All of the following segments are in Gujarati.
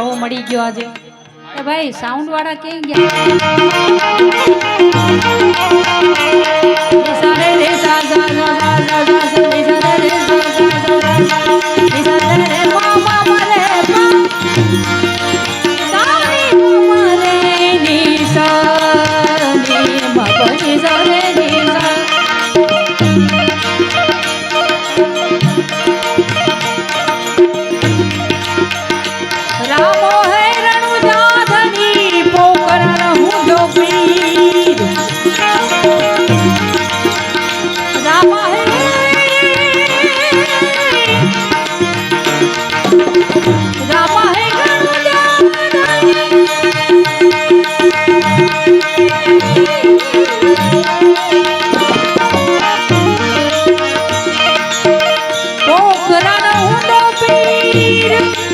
લ્હાવો મળી ગયો આજે. એ ભાઈ સાઉન્ડ વાળા ક્યાં ગયા? Oh, Grana Uno Pir.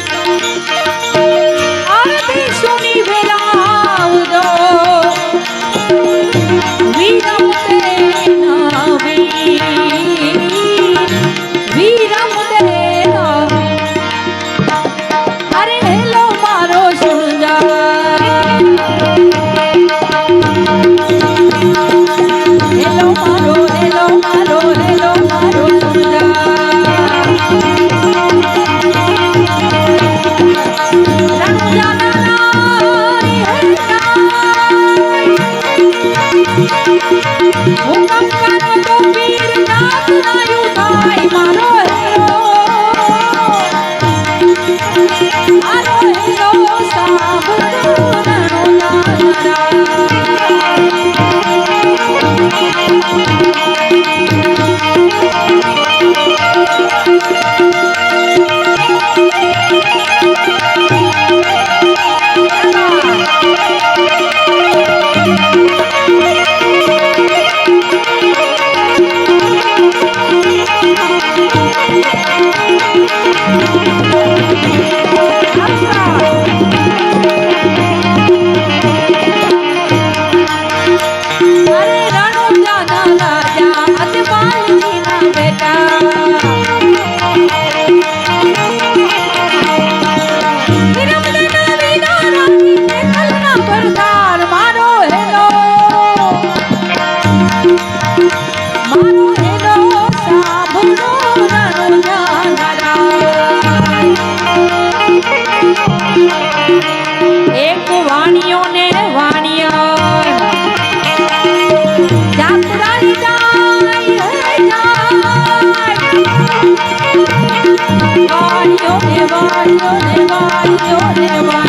Yo, yo, yo, yo,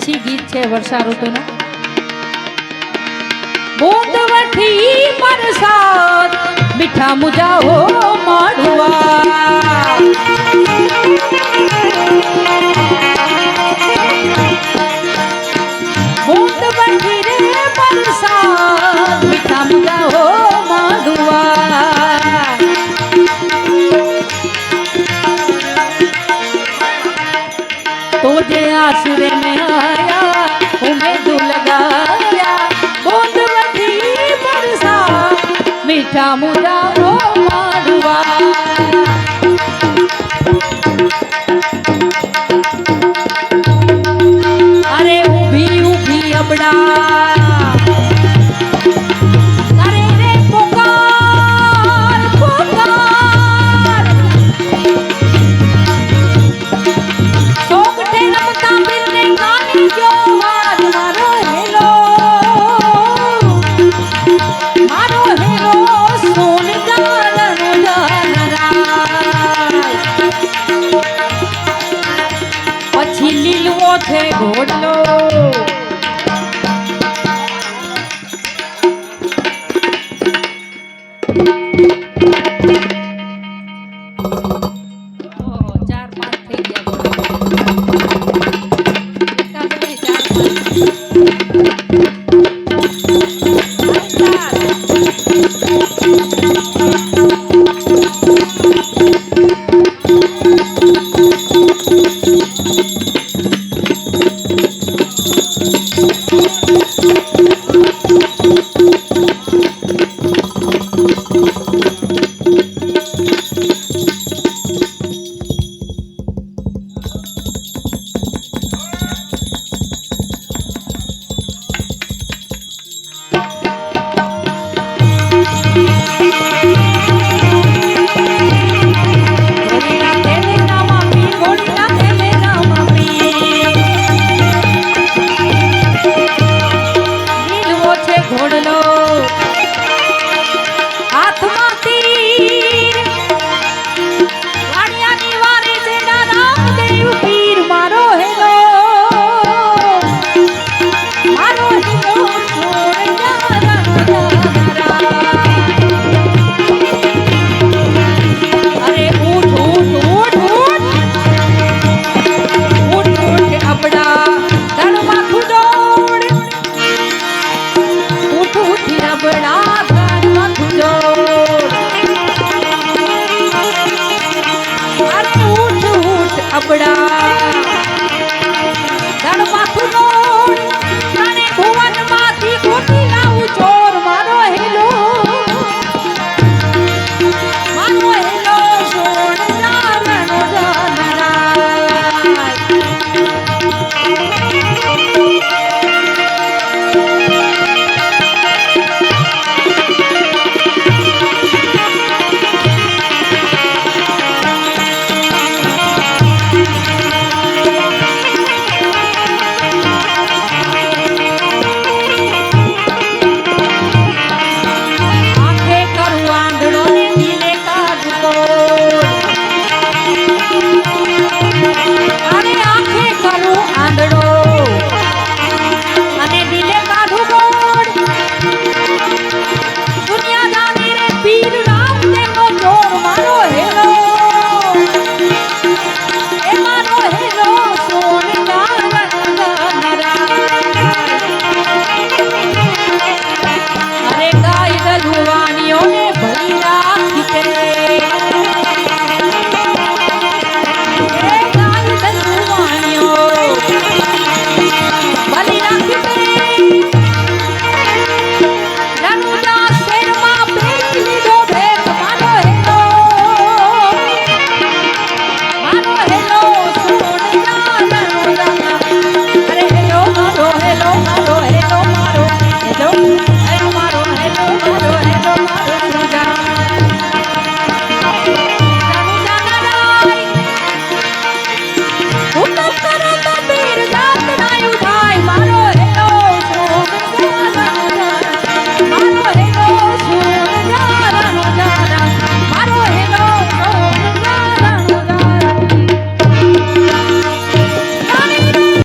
Kutchi ગીત છે વર્ષા ઋતુનું. બૂંદ વઠી પરસાદ મીઠા મુજાઓ માડવા 为